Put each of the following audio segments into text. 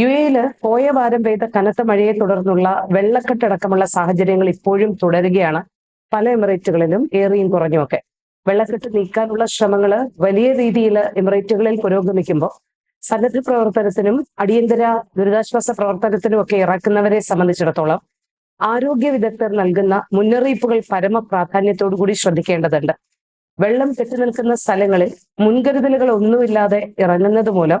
U എയിൽ പോയ വാരം പെയ്ത കനത്ത മഴയെ തുടർന്നുള്ള വെള്ളക്കെട്ടടക്കമുള്ള സാഹചര്യങ്ങൾ ഇപ്പോഴും തുടരുകയാണ്. പല എമിറേറ്റുകളിലും ഏറിയും കുറഞ്ഞുമൊക്കെ. വെള്ളക്കെട്ട് നീക്കാനുള്ള ശ്രമങ്ങൾ വലിയ രീതിയിൽ എമിറേറ്റുകളിൽ പുരോഗമിക്കുമ്പോൾ സന്നദ്ധ പ്രവർത്തനത്തിനും അടിയന്തര ദുരിതാശ്വാസ പ്രവർത്തനത്തിനും ഒക്കെ ഇറക്കുന്നവരെ സംബന്ധിച്ചിടത്തോളം ആരോഗ്യ വിദഗ്ധർ നൽകുന്ന മുന്നറിയിപ്പുകൾ പരമ പ്രാധാന്യത്തോടു കൂടി ശ്രദ്ധിക്കേണ്ടതുണ്ട്. വെള്ളം കെട്ടി നിൽക്കുന്ന സ്ഥലങ്ങളിൽ മുൻകരുതലുകൾ ഒന്നുമില്ലാതെ ഇറങ്ങുന്നത് മൂലം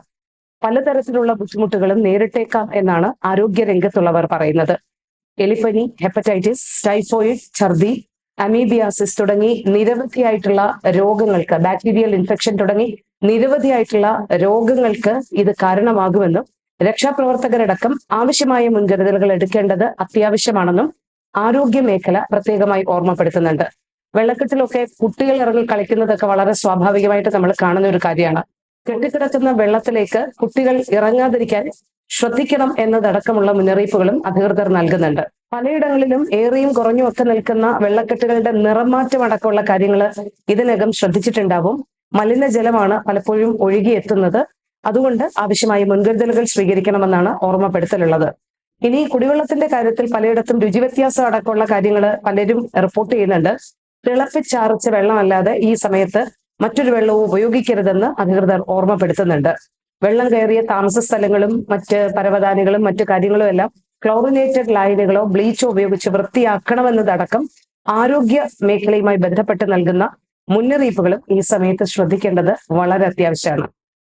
പലതരത്തിലുള്ള ബുദ്ധിമുട്ടുകളും നേരിട്ടേക്കാം എന്നാണ് ആരോഗ്യ രംഗത്തുള്ളവർ പറയുന്നത്. എലിപ്പനി ഹെപ്പറ്റൈറ്റിസ് ടൈഫോയിഡ് ഛർദി അമീബിയാസിസ് തുടങ്ങി നിരവധിയായിട്ടുള്ള രോഗങ്ങൾക്ക് ബാക്ടീരിയൽ ഇൻഫെക്ഷൻ തുടങ്ങി നിരവധിയായിട്ടുള്ള രോഗങ്ങൾക്ക് ഇത് കാരണമാകുമെന്നും രക്ഷാപ്രവർത്തകരടക്കം ആവശ്യമായ മുൻകരുതലുകൾ എടുക്കേണ്ടത് അത്യാവശ്യമാണെന്നും ആരോഗ്യ മേഖല പ്രത്യേകമായി ഓർമ്മപ്പെടുത്തുന്നുണ്ട്. വെള്ളക്കെട്ടിലൊക്കെ കുട്ടികൾ ഇറങ്ങി കളിക്കുന്നതൊക്കെ വളരെ സ്വാഭാവികമായിട്ട് നമ്മൾ കാണുന്ന ഒരു കാര്യമാണ്. കെട്ടിക്കിടക്കുന്ന വെള്ളത്തിലേക്ക് കുട്ടികൾ ഇറങ്ങാതിരിക്കാൻ ശ്രദ്ധിക്കണം എന്നതടക്കമുള്ള മുന്നറിയിപ്പുകളും അധികൃതർ നൽകുന്നുണ്ട്. പലയിടങ്ങളിലും ഏറിയും കുറഞ്ഞും ഒക്കെ നിൽക്കുന്ന വെള്ളക്കെട്ടുകളുടെ നിറമാറ്റം അടക്കമുള്ള കാര്യങ്ങൾ ഇതിനകം ശ്രദ്ധിച്ചിട്ടുണ്ടാവും. മലിനജലമാണ് പലപ്പോഴും ഒഴുകിയെത്തുന്നത്. അതുകൊണ്ട് ആവശ്യമായ മുൻകരുതലുകൾ സ്വീകരിക്കണമെന്നാണ് ഓർമ്മപ്പെടുത്തലുള്ളത്. ഇനി കുടിവെള്ളത്തിന്റെ കാര്യത്തിൽ പലയിടത്തും രുചിവ്യത്യാസം അടക്കമുള്ള കാര്യങ്ങൾ പലരും റിപ്പോർട്ട് ചെയ്യുന്നുണ്ട്. തിളപ്പിച്ചാറിച്ച വെള്ളമല്ലാതെ ഈ സമയത്ത് മറ്റൊരു വെള്ളവും ഉപയോഗിക്കരുതെന്ന് അധികൃതർ ഓർമ്മപ്പെടുത്തുന്നുണ്ട്. വെള്ളം കയറിയ താമസ സ്ഥലങ്ങളും മറ്റ് പരവതാനികളും മറ്റു കാര്യങ്ങളും എല്ലാം ക്ലോറിനേറ്റഡ് ലൈനുകളോ ബ്ലീച്ചോ ഉപയോഗിച്ച് വൃത്തിയാക്കണമെന്നതടക്കം ആരോഗ്യ മേഖലയുമായി ബന്ധപ്പെട്ട് നൽകുന്ന മുന്നറിയിപ്പുകളും ഈ സമയത്ത് ശ്രദ്ധിക്കേണ്ടത് വളരെ അത്യാവശ്യമാണ്.